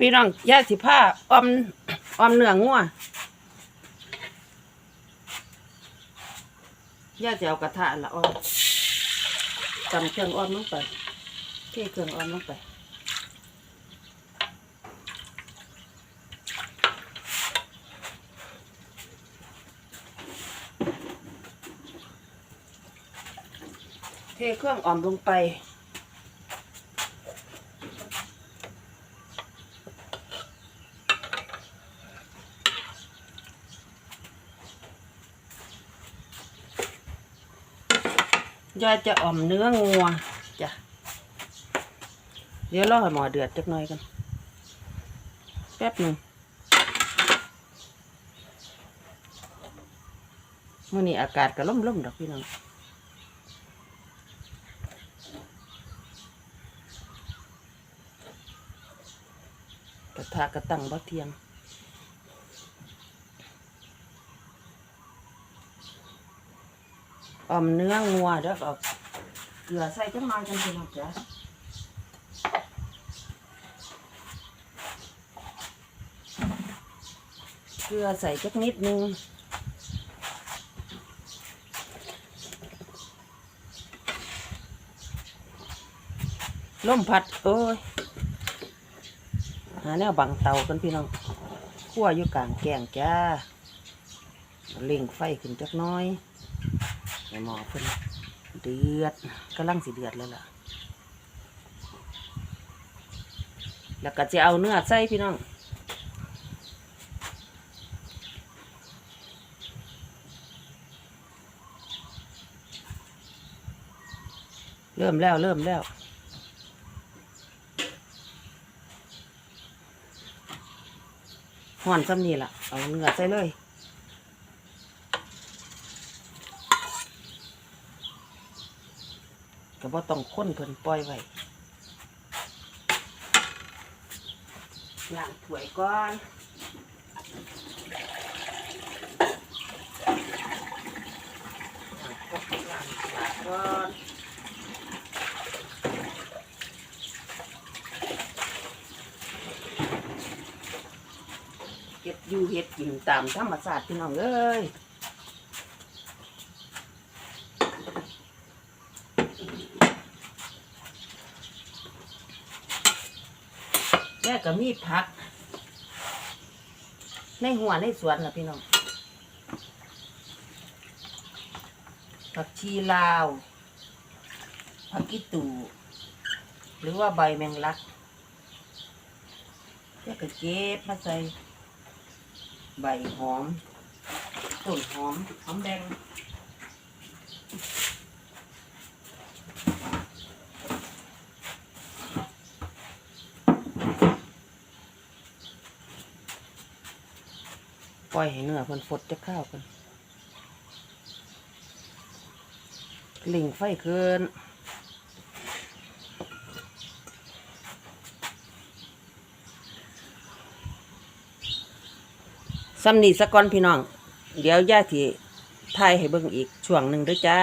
พี่น้องย่าสิผ้าออมออมเนื้องัวย่าจะเอากระทะละออมตำเครื่องออมลงไปเทเครื่องออมลงไปเทเครื่องออมลงไป ยายจะอ่อมเนื้องัวจ้ะเดี๋ยวรอให้หมอเดือดจักหน่อยกันแป๊บหนึ่งมื่อนี้อากาศก็ล่มๆดอกพี่น้องกระทะกระตั้งบ่เทียง ออมเนื้องัวเด้อก็เกลือใส่จังหน่อยกันพี่น้องจ้ะเกลือใส่จักนิดนึงล่มผัด โอ้ย หาแนวบังเตากันพี่น้องคั่วอยู่กลางแกงจ้าเล่งไฟขึ้นจักน้อย ห้หมอเพิ่นเดือดกำลังสิเดือดแล้วล่ะ แล้วก็จะเอาเนื้อใส่พี่น้องเริ่มแล้ว เริ่มแล้ว ห่อนซ้ำนี่ล่ะ เอาเนื้อใส่เลย ก็บ่ต้องค้นเพิ่นปล่อยไว้ล้างถ้วยก่อนล้างพวกล้างถาดก่อนเฮ็ดอยู่เฮ็ดกินตามธรรมชาติพี่น้องเอ้ย แม่ก็มีผัก ในหัวในสวนล่ะพี่น้องผักชีลาว ผักกิตู หรือว่าใบแมงลักแม่ก็เก็บมาใส่ใบหอมต้นหอมหอมแดง ปล่อยให้เนื้อเพิ่นฟดจะข้าวกันหลิงไฟขึ้นซ้ำนี่สะก่อนพี่น้อง เดี๋ยวย่าที่ทายให้เบิ่งอีกช่วงหนึ่งด้วยจ้า